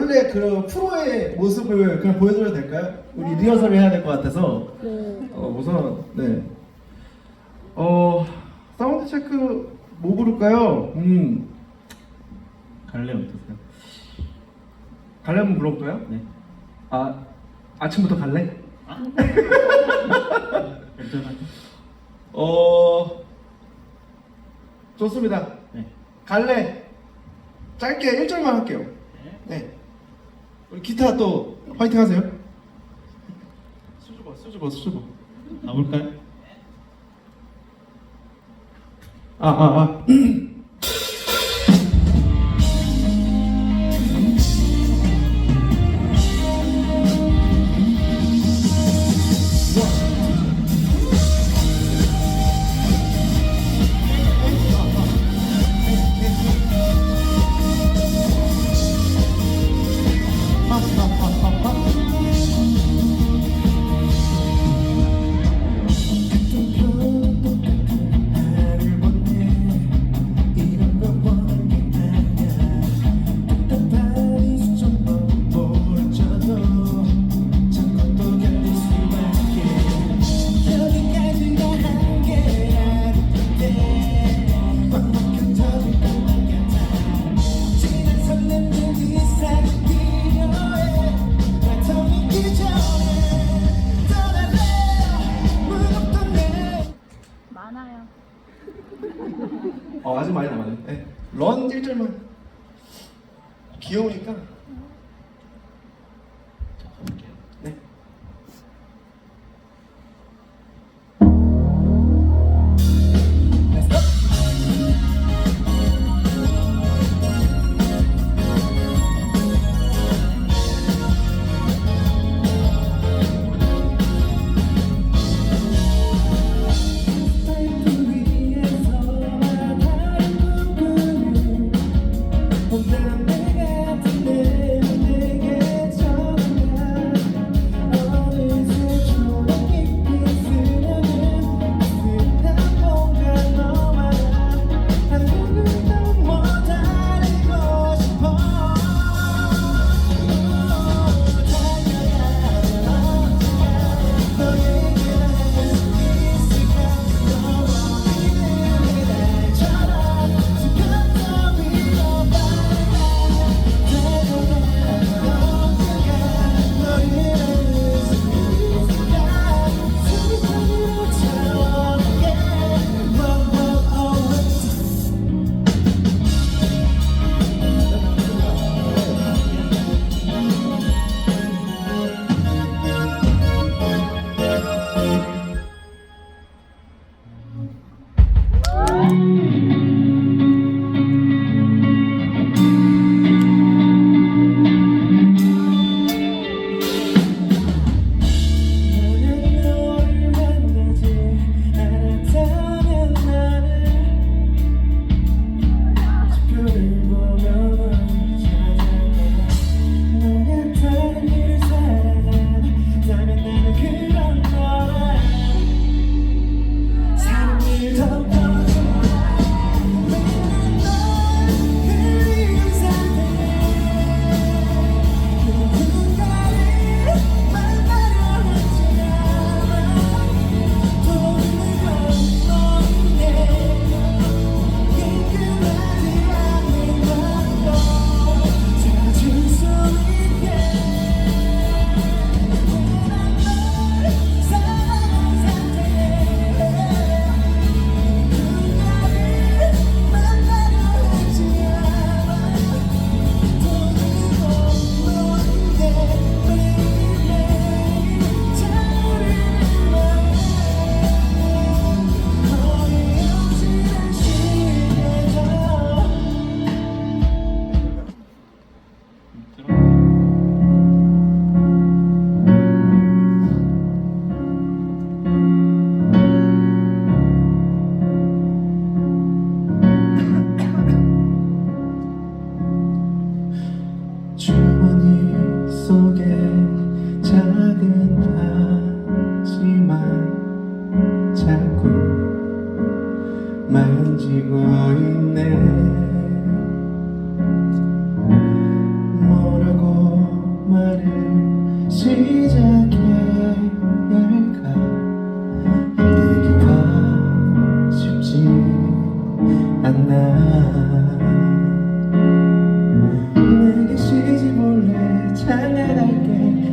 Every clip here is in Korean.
원래 그 프로의 모습을 그냥 보여드려도 될까요? 우리 리허설을 해야 될 것 같아서 어, 우선 네. 어 사운드 체크 뭐 부를까요? 음 갈래 어떠세요? 갈래 한번 불러볼까요? 네. 아 아침부터 갈래? 결정하죠. 어 좋습니다. 네. 갈래 짧게 1절만 할게요. 네. 우리 기타 또 화이팅 하세요. 수줍어 수줍어 수줍어. 가볼까요? 아 아 아. 어 아직 많이 남았네. 네. 런 1절만. 귀여우니까.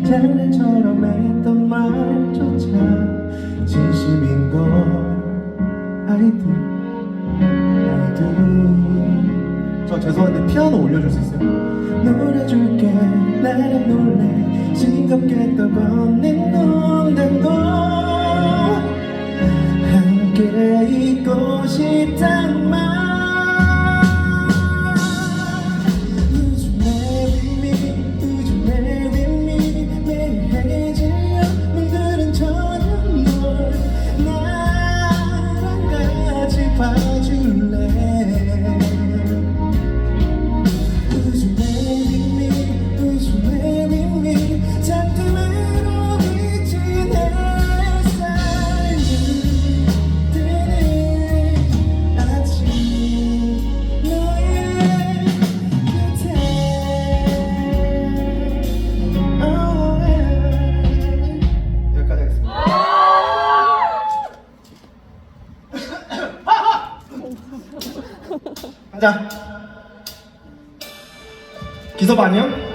장난처럼 했던 말조차 진심인 걸 아이들 아이들 저 죄송한데 피아노 올려줄 수 있어요? 놀아줄게 나랑 놀래 싱겁게 떠보는 농담도 함께 있고 싶단 말 가자 기섭 아니요?